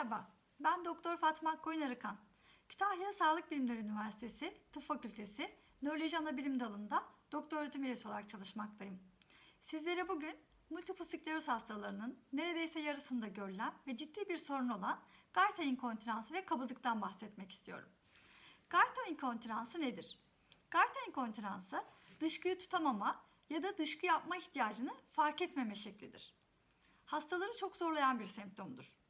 Merhaba, ben Doktor Fatma Akkoyun Arıkan. Kütahya Sağlık Bilimleri Üniversitesi Tıp Fakültesi Nöroloji Anabilim Dalı'nda doktor öğretim üyesi olarak çalışmaktayım. Sizlere bugün multiple skleroz hastalarının neredeyse yarısında görülen ve ciddi bir sorun olan Guyta inkontinansı ve kabızlıktan bahsetmek istiyorum. Guyta inkontinansı nedir? Guyta inkontinansı dışkıyı tutamama ya da dışkı yapma ihtiyacını fark etmeme şeklidir. Hastaları çok zorlayan bir semptomdur.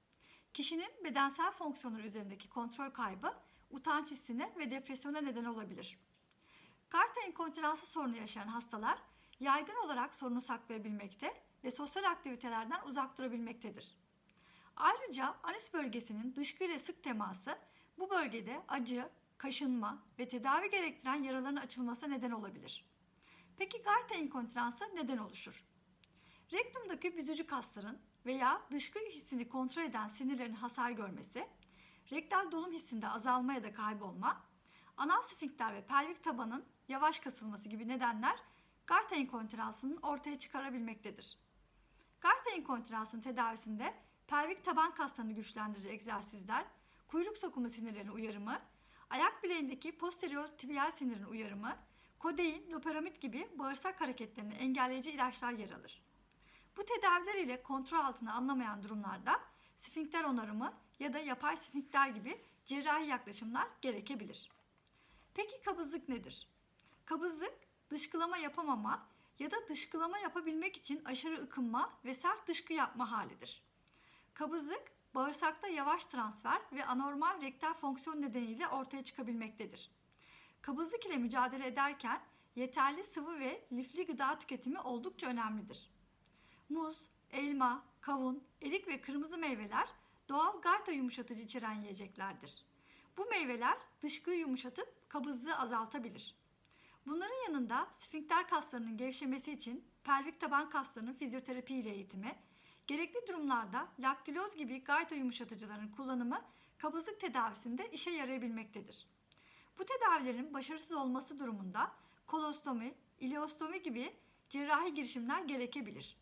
Kişinin bedensel fonksiyonları üzerindeki kontrol kaybı utanç hissine ve depresyona neden olabilir. Karta inkontinansı sorunu yaşayan hastalar yaygın olarak sorunu saklayabilmekte ve sosyal aktivitelerden uzak durabilmektedir. Ayrıca anüs bölgesinin dışkı ile sık teması bu bölgede acı, kaşınma ve tedavi gerektiren yaraların açılmasına neden olabilir. Peki Guyta inkontinansı neden oluşur? Rektumdaki büzücü kasların veya dışkı hissini kontrol eden sinirlerin hasar görmesi, rektal dolum hissinde azalma ya da kaybolma, anal sfinkter ve pelvik tabanın yavaş kasılması gibi nedenler Guyta inkontinansının ortaya çıkarabilmektedir. Guyta inkontinansının tedavisinde pelvik taban kaslarını güçlendirici egzersizler, kuyruk sokumu sinirlerinin uyarımı, ayak bileğindeki posterior tibial sinirin uyarımı, kodein, loperamid gibi bağırsak hareketlerini engelleyici ilaçlar yer alır. Bu tedaviler ile kontrol altına alınamayan durumlarda sfinkter onarımı ya da yapay sfinkter gibi cerrahi yaklaşımlar gerekebilir. Peki kabızlık nedir? Kabızlık dışkılama yapamama ya da dışkılama yapabilmek için aşırı ıkınma ve sert dışkı yapma halidir. Kabızlık bağırsakta yavaş transfer ve anormal rektal fonksiyon nedeniyle ortaya çıkabilmektedir. Kabızlık ile mücadele ederken yeterli sıvı ve lifli gıda tüketimi oldukça önemlidir. Muz, elma, kavun, erik ve kırmızı meyveler doğal garta yumuşatıcı içeren yiyeceklerdir. Bu meyveler dışkıyı yumuşatıp kabızlığı azaltabilir. Bunların yanında sfinkter kaslarının gevşemesi için pelvik taban kaslarının fizyoterapi ile eğitimi, gerekli durumlarda laktiloz gibi garta yumuşatıcıların kullanımı kabızlık tedavisinde işe yarayabilmektedir. Bu tedavilerin başarısız olması durumunda kolostomi, ileostomi gibi cerrahi girişimler gerekebilir.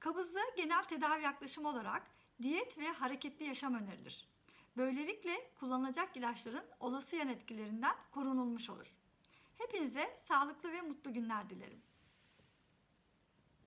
Kabızlığa genel tedavi yaklaşımı olarak diyet ve hareketli yaşam önerilir. Böylelikle kullanılacak ilaçların olası yan etkilerinden korunulmuş olur. Hepinize sağlıklı ve mutlu günler dilerim.